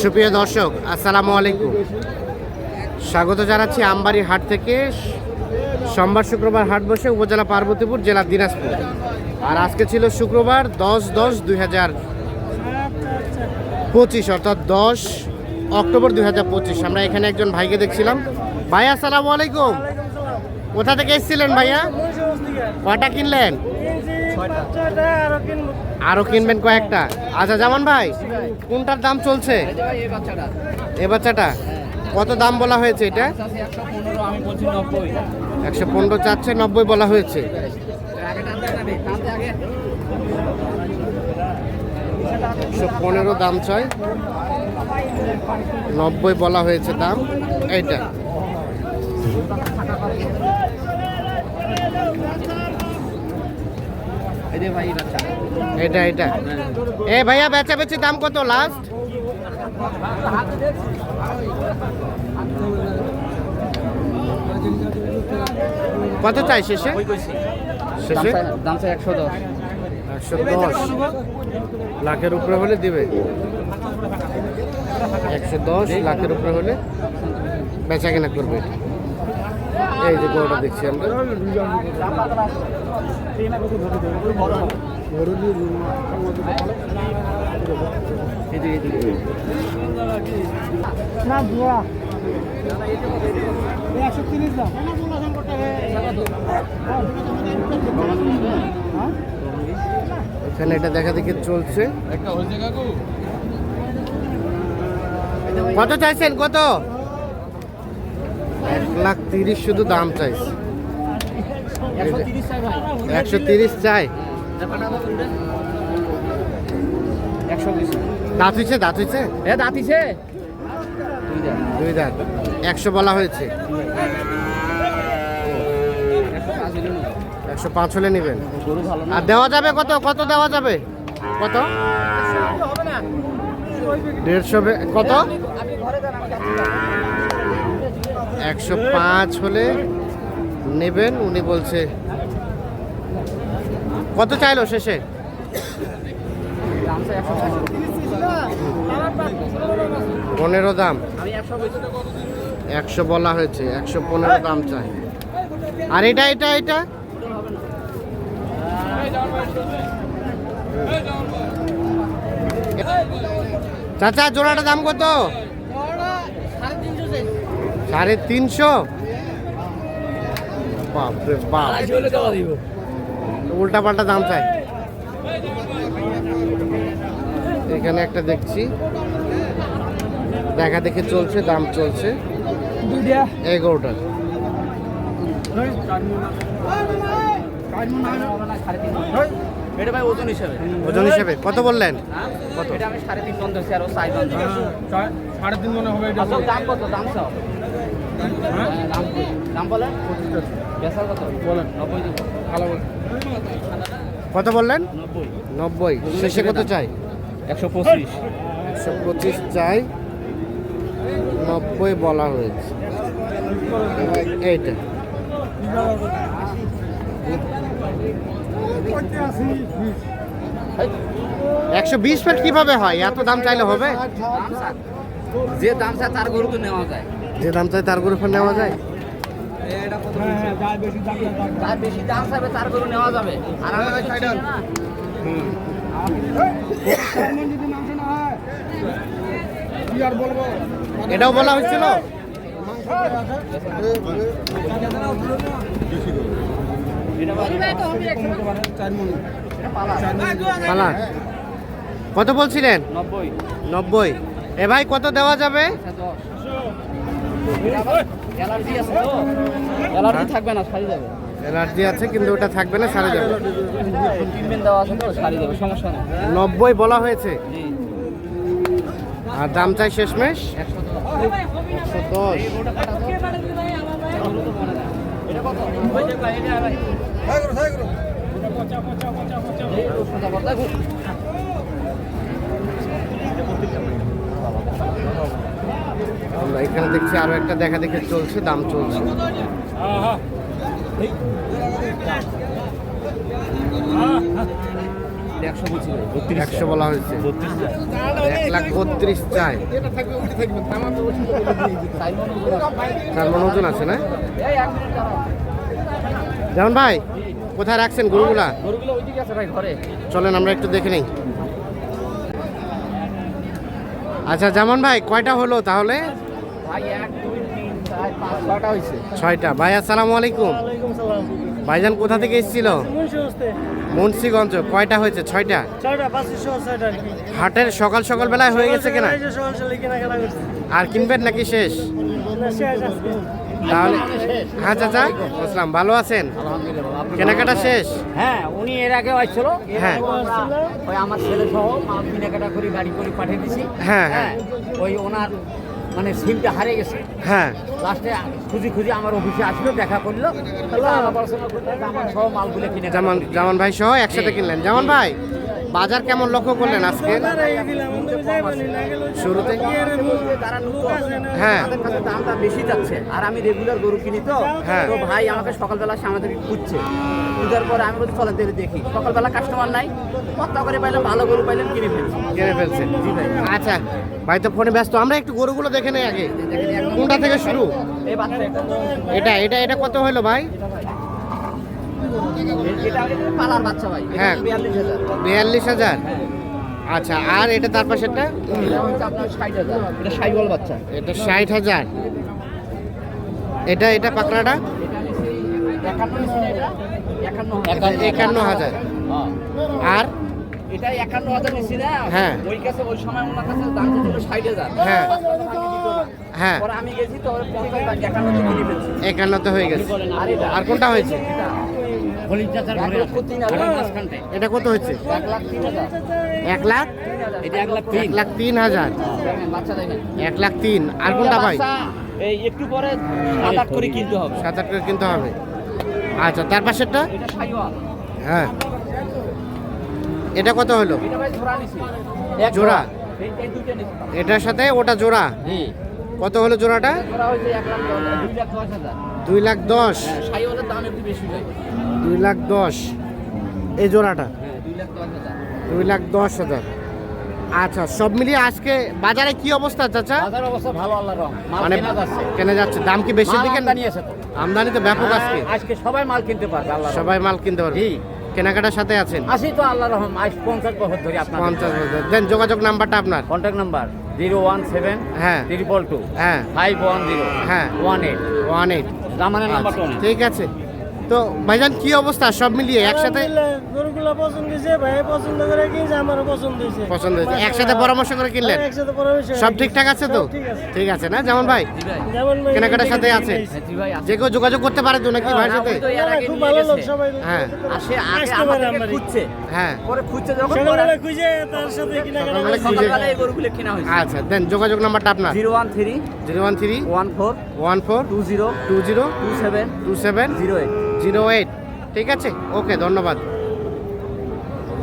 সুপ্রিয় দর্শক, আসসালামু আলাইকুম। স্বাগত জানাচ্ছি আমবাড়ি হাট থেকে। সোমবার শুক্রবার হাট বসে উপজেলা পার্বতীপুর জেলা দিনাজপুর। আর আজকে ছিল শুক্রবার দশ দশ দুই হাজার পঁচিশ, অর্থাৎ দশ অক্টোবর দুই হাজার পঁচিশ। আমরা এখানে একজন ভাইকে দেখছিলাম। ভাই, আসসালামু আলাইকুম। কোথা থেকে এসেছিলেন ভাইয়া? কয়টা কিনলেন? আরও কিনবেন কয়েকটা। আচ্ছা জামান ভাই, কোনটার দাম চলছে? এ বাচ্চাটা? কত দাম বলা হয়েছে এটা? একশো পনেরো চারশো নব্বই বলা হয়েছে। একশো পনেরো দাম চাই। নব্বই বলা হয়েছে দাম। এইটা। এটা এটা এ ভাইয়া বেচা বেচি দাম কত লাস্ট কত চাই শেষে? শেষে? দাম চাই একশো দশ। একশো দশ। লাখের উপরে হলে দিবে? একশো দশ লাখের উপরে হলে বেচা কেনা করবে? এই যে গরুটা দেখছি আমরা। এখানে এটা দেখা দেখি চলছে। কত চাইছেন? কত? এক লাখ তিরিশ শুধু দাম চাইছে। একশো তিরিশ চাই। দাঁত হয়েছে দাঁত হয়েছে এ দাঁতিছে দুই দাঁত। একশো বলা হয়েছে। একশো পাঁচ হলে নেবেন। আর দেওয়া যাবে কত? কত দেওয়া যাবে? কত? দেড়শো কত? একশো পাঁচ হলে নেবেন। উনি বলছে, কত চাইলো শেষে। পনেরো দাম। একশো বলা হয়েছে, একশো পনেরো দাম চাই। আর এটা এটা এটা? চাচা, জোড়াটা দাম কত? সাড়ে তিনশো? বাপরে বাপ। উল্টা পাল্টা দাম চাই। এখানে একটা দেখছি। দেখা দেখে চলছে দাম চলছে। এগারোটার ওজন হিসাবে। হিসেবে। কত বললেন? কত সাড়ে তিন ধরছি আর ও সাইজ মনে হবে দাম কত? দাম কত বললেন? নব্বই। শেষে কত চাই? একশো পঁচিশ একশো পঁচিশ চাই। নব্বই বলা হয়েছে। একশো বিশ ফিট কীভাবে হয়? এত দাম চাইলে হবে? যে দাম চায় তার গরু তো নেওয়া যায়। যে দাম চাই তার যায় গরু নেওয়া যাবে আর এটাও বলা হচ্ছিল কত বলছিলেন? নব্বই নব্বই। এ ভাই, কত দেওয়া যাবে আচ্ছা, দশ। এটা আবার অ্যালার্জি আছে তো? অ্যালার্জি থাকবে না সারি যাবে। এনার্জি আছে কিন্তু ওটা থাকবে না সারে যাবে। ট্রিটমেন্ট দেওয়া আছে তো সারি যাবে সমস্যা নেই। নব্বই বলা হয়েছে। আর দাম চাই শেষমেশ? একশো দশ। এটা কত ওই যে ভাই, এটা ভাই। এই সোজা কথা, ঘুর। আমরা এখানে দেখছি আরও একটা দেখা দেখে চলছে দাম চলছে। একশো বলা হয়েছে। এক লাখ বত্রিশ চাই। চার মন ওজন আছে না? যেমন ভাই কোথায় রাখছেন গরুগুলা? গরুগুলো ওইদিকে আছে ভাই ঘরে। চলেন আমরা একটু দেখে নিই। আচ্ছা যেমন ভাই কয়টা হলো তাহলে? ছয়টা ভাই আসসালামু আলাইকুম। ভাইজান কোথা থেকে এসেছিল? মুন্সিগঞ্জ কয়টা হয়েছে? ছয়টা? হাটের সকাল সকাল বেলায় হয়ে গেছে কিনা? আর কিনবেন নাকি শেষ? তাহলে হ্যাঁ চাচা। বুঝলাম ভালো আছেন? কেনাকাটা শেষ? হ্যাঁ উনি এর আগে আসছিল। হ্যাঁ। ওই আমার ছেলে সহ কেনাকাটা করে গাড়ি করে পাঠিয়ে দিছি। হ্যাঁ, হ্যাঁ। ওই ওনার মানে সিমটা হারিয়ে গেছে। হ্যাঁ। লাস্টে খুঁজি খুঁজি আমার অফিসে আসলো দেখা করল। করল সহ মালগুলো কিনে যেমন যেমন ভাই সহ একসাথে কিনলেন। যেমন ভাই বাজার কেমন লক্ষ্য করলেন আজকে? শুরুতে? হ্যাঁ। দামটা বেশি যাচ্ছে আর আমি রেগুলার গরু কিনি তো। হ্যাঁ। তো ভাই আমাকে সকালবেলা সে আমাদেরকে খুঁজছে। খুঁজার পরে আমি বলছি চলেন তাহলে দেখি। সকালবেলা কাস্টমার নাই কত করে পাইলাম ভালো গরু পাইলাম কিনে ফেলছি। কিনে ফেলছেন জি ভাই। আচ্ছা ভাই তো ফোনে ব্যস্ত। আমরা একটু গরুগুলো দেখে নেই আগে। কোনটা থেকে শুরু? এটা এটা এটা কত হলো ভাই। হ্যাঁ। বিয়াল্লিশ হাজার। আচ্ছা আর এটা তার পাশেরটা? এটা আপনার ষাট হাজার। এটা এটা পাকড়াটা? একান্ন হাজার। হ্যাঁ। আর? এটা একান্ন হাজার নিচ্ছি না। হ্যাঁ। ওই কাছে ওই সময় ওনার কাছে দাম ছিল ষাট হাজার। হ্যাঁ। হ্যাঁ হ্যাঁ। পরে আমি গেছি তো একান্নতে হয়ে গেছে। আর এটা? কোনটা হয়েছে? এটা কত হয়েছে? এক লাখ তিন হাজার। এক লাখ এটা এক লাখ এক লাখ তিন হাজার। এক লাখ তিন। আর কোনটা ভাই এই একটু পরে সাত আট করে কিনতে হবে। সাত আট করে কিনতে হবে। আচ্ছা তার পাশেরটা? হ্যাঁ। এটা কত হলো? জোড়া। এটার সাথে ওটা জোড়া? কত হলো জোড়াটা? দুই লাখ দশ দুই লাখ দশ। হ্যাঁ এই জোড়াটা? হ্যাঁ দুই লাখ দশ হাজার। আচ্ছা সব মিলিয়ে আজকে বাজারে কি অবস্থা চাচা? বাজার অবস্থা ভালো মানে কেনা যাচ্ছে। দাম কি বেশি দিকে? আমদানি আছে তো। আমদানি তো ব্যাপক আজকে হ্যাঁ, আজকে। সবাই মাল কিনতে পারবে আল্লাহ সবাই মাল কিনতে পারবে। কেনাকাটার সাথে আছেন? আসি তো আল্লাহ রহম আজ পঞ্চাশ বছর ধরে আপনার পঞ্চাশ হাজার দেন যোগাযোগ নাম্বারটা আপনার। Contact number zero one seven হ্যাঁ। ট্রিপল টু হ্যাঁ। ফাইভ ওয়ান জিরো হ্যাঁ। ওয়ান এইট ওয়ান এইট ঠিক আছে। তো ভাইজান কি অবস্থা? সব মিলিয়ে একসাথে? গরুগুলো পছন্দ হয়েছে ভাই পছন্দ করে কিনছে আমারও পছন্দ হয়েছে। পছন্দ হয়েছে। একসাথে পরামর্শ করে কিনলেন? হ্যাঁ, একসাথে পরামর্শ সব ঠিকঠাক আছে তো? ঠিক আছে। না যেমন ভাই? যেমন কেনাকাটার সাথে আছে। যে কেউ যোগাযোগ করতে পারে তো নাকি ভাইয়ের সাথে? খুব ভালো লোক সবাই। হ্যাঁ। আসে আগে আমাদেরকে খুঁজছে। হ্যাঁ। পরে খুঁজছে যখন সকালে খুঁজে তার সাথে কেনাকাটা সকালে এই গরুগুলো কেনা হয়েছে। আচ্ছা দেন যোগাযোগ নাম্বারটা আপনার। 013 013 14 14 20 20 27 27 08 জিরো এইট। ঠিক আছে? ওকে, ধন্যবাদ।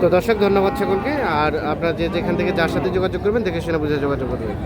তো দর্শক, ধন্যবাদ সকলকে। আর আপনারা যে যেখান থেকে যার সাথে যোগাযোগ করবেন, দেখে সেটা বুঝে যোগাযোগ করবেন।